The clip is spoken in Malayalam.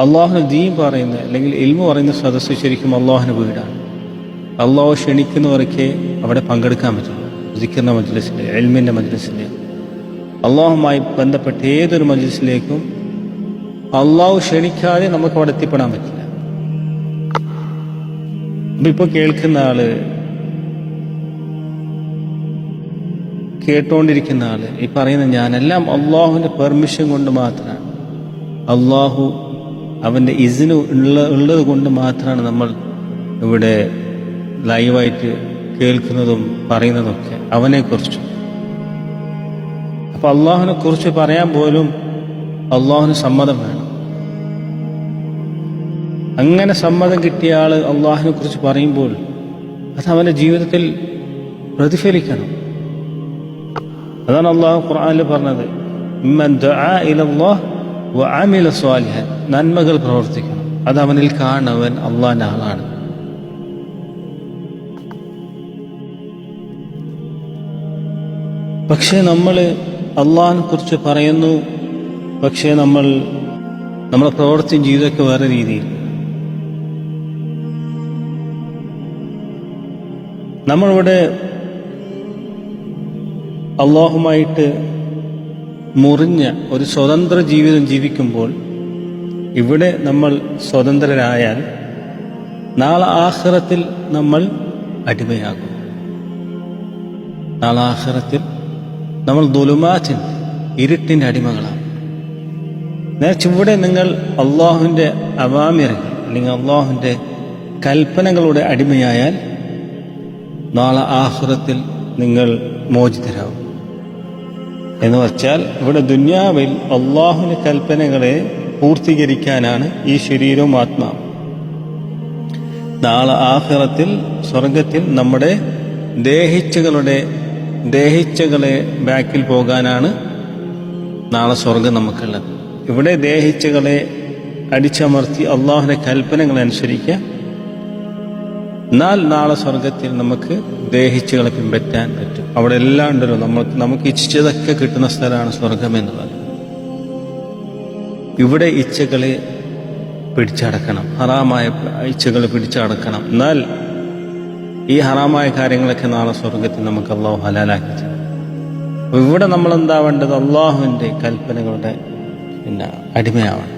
അള്ളാഹുന് ദീൻ പറയുന്ന അല്ലെങ്കിൽ ഇൽമു പറയുന്ന സദസ്സ് ശരിക്കും അള്ളാഹുന് വീടാണ്. അള്ളാഹു ക്ഷണിക്കുന്നവരൊക്കെ അവിടെ പങ്കെടുക്കാൻ പറ്റും. സിക്കറിന്റെ മജ്ലിസിൽ എൽമിന്റെ മജ്ലിസിൽ അള്ളാഹുമായി ബന്ധപ്പെട്ട ഏതൊരു മജ്ലിസിലേക്കും അള്ളാഹു ക്ഷണിക്കാതെ നമുക്ക് അവിടെ എത്തിപ്പെടാൻ പറ്റില്ല. അപ്പൊ ഇപ്പൊ കേൾക്കുന്ന ആൾ കേട്ടുകൊണ്ടിരിക്കുന്ന ആൾ ഈ പറയുന്ന ഞാനെല്ലാം അള്ളാഹുവിന്റെ പെർമിഷൻ കൊണ്ട് മാത്രമാണ്. അള്ളാഹു അവന്റെ ഇസിന് ഉള്ള ഉള്ളത് കൊണ്ട് മാത്രമാണ് നമ്മൾ ഇവിടെ ലൈവായിട്ട് കേൾക്കുന്നതും പറയുന്നതൊക്കെ അവനെക്കുറിച്ച്. അപ്പോൾ അള്ളാഹുവിനെ കുറിച്ച് പറയാൻ പോലും അള്ളാഹുന് സമ്മതം വേണം. അങ്ങനെ സമ്മതം കിട്ടിയ ആൾ അള്ളാഹിനെ കുറിച്ച് പറയുമ്പോൾ അത് അവന്റെ ജീവിതത്തിൽ പ്രതിഫലിക്കണം. അതാണ് അള്ളാഹു ഖുർആനിൽ പറഞ്ഞത് "മൻ ദുആ ഇലല്ലാഹ് വഅമില സ്വാലിഹൻ." നന്മകൾ പ്രവർത്തിക്കണം അത് അവനിൽ കാണവൻ അള്ളാഹിന്റെ ആളാണ് പക്ഷേ നമ്മൾ അള്ളാഹിനെ കുറിച്ച് പറയുന്നു പക്ഷേ നമ്മൾ നമ്മുടെ പ്രവർത്തിയും ജീവിതമൊക്കെ വേറെ രീതിയിൽ നമ്മളിവിടെ അള്ളാഹുമായിട്ട് മുറിഞ്ഞ ഒരു സ്വതന്ത്ര ജീവിതം ജീവിക്കുമ്പോൾ ഇവിടെ നമ്മൾ സ്വതന്ത്രരായാൽ നാളെ ആഹ്റത്തിൽ നമ്മൾ അടിമയാകും. നാളെ ആഹ്റത്തിൽ നമ്മൾ ദുലുമാറ്റിൻ ഇരുട്ടിന്റെ അടിമകളാണ് നേരെ ചുവടെ നിങ്ങൾ അള്ളാഹുവിന്റെ അവാമിറങ്ങൾ അല്ലെങ്കിൽ അള്ളാഹുവിന്റെ കൽപ്പനകളുടെ അടിമയായാൽ നാളെ ആഹ്റത്തിൽ നിങ്ങൾ മോചിതരാകും. എന്ന് വച്ചാൽ ഇവിടെ ദുന്യാവിൽ അള്ളാഹുവിന്റെ കൽപ്പനകളെ പൂർത്തീകരിക്കാനാണ് ഈ ശരീരവും ആത്മാവ് നാളെ ആഹ്റത്തിൽ സ്വർഗത്തിൽ നമ്മുടെ ദേഹിച്ചകളുടെ ദേഹിച്ചകളെ ബാക്കിൽ പോകാനാണ് നാളെ സ്വർഗം നമുക്കുള്ളത്. ഇവിടെ ദേഹിച്ചകളെ അടിച്ചമർത്തി അള്ളാഹുവിന്റെ കൽപ്പനകൾ അനുസരിക്കുക എന്നാൽ നാളെ സ്വർഗത്തിൽ നമുക്ക് ദേഹിച്ചുകളെ പിൻപറ്റാൻ പറ്റും. അവിടെ എല്ലാം ഉണ്ടല്ലോ. നമ്മൾ നമുക്ക് ഇച്ഛിച്ചതൊക്കെ കിട്ടുന്ന സ്ഥലമാണ് സ്വർഗം എന്ന് പറയുന്നത്. ഇവിടെ ഇച്ഛകളെ പിടിച്ചടക്കണം. ഹറാമായ ഇച്ഛകൾ പിടിച്ചടക്കണം. എന്നാൽ ഈ ഹറാമായ കാര്യങ്ങളൊക്കെ നാളെ സ്വർഗത്തിൽ നമുക്ക് അള്ളാഹു ഹലാലാക്കി ഇവിടെ നമ്മൾ എന്താവേണ്ടത് അള്ളാഹുവിന്റെ കൽപ്പനകളുടെ പിന്നെ അടിമയാവണം.